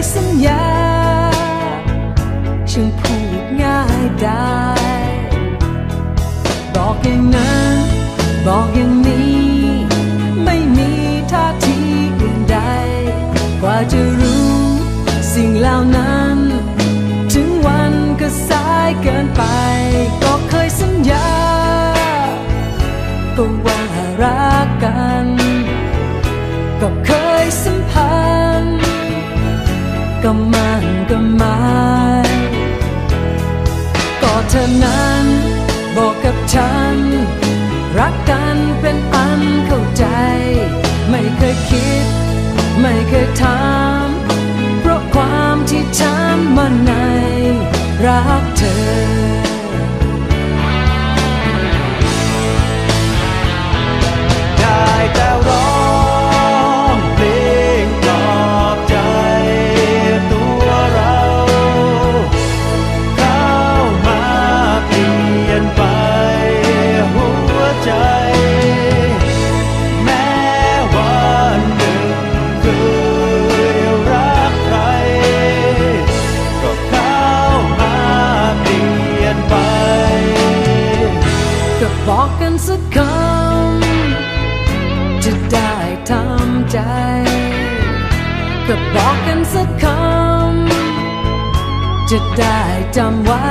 ยสัญญาช่างพูดง่ายได้ บอกอย่างนั้น บอกอย่างนี้ ไม่มีท่าทีอื่นใด กว่าจะรู้สิ่งเหล่านั้น ถึงวันก็สายเกินไป ก็เคยสัญญาก็ว่ารักกัน ก็เก็มันก็หมายก็เธอนั้นบอกกับฉัน รักกันเป็นอันเข้าใจ ไม่เคยคิด ไม่เคยถามเพราะความที่ฉันมันในรักเธอ ก็บอกกันสักคำจะได้ทำใจ ก็บอกกันสักคำจะได้จำไว้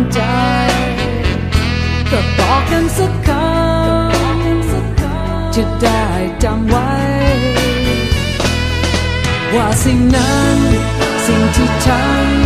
ำใจ ก็บอกกันสักคำจะได้จำไว้ ว่าสิ่งนั้นสิ่งที่ฉันใช้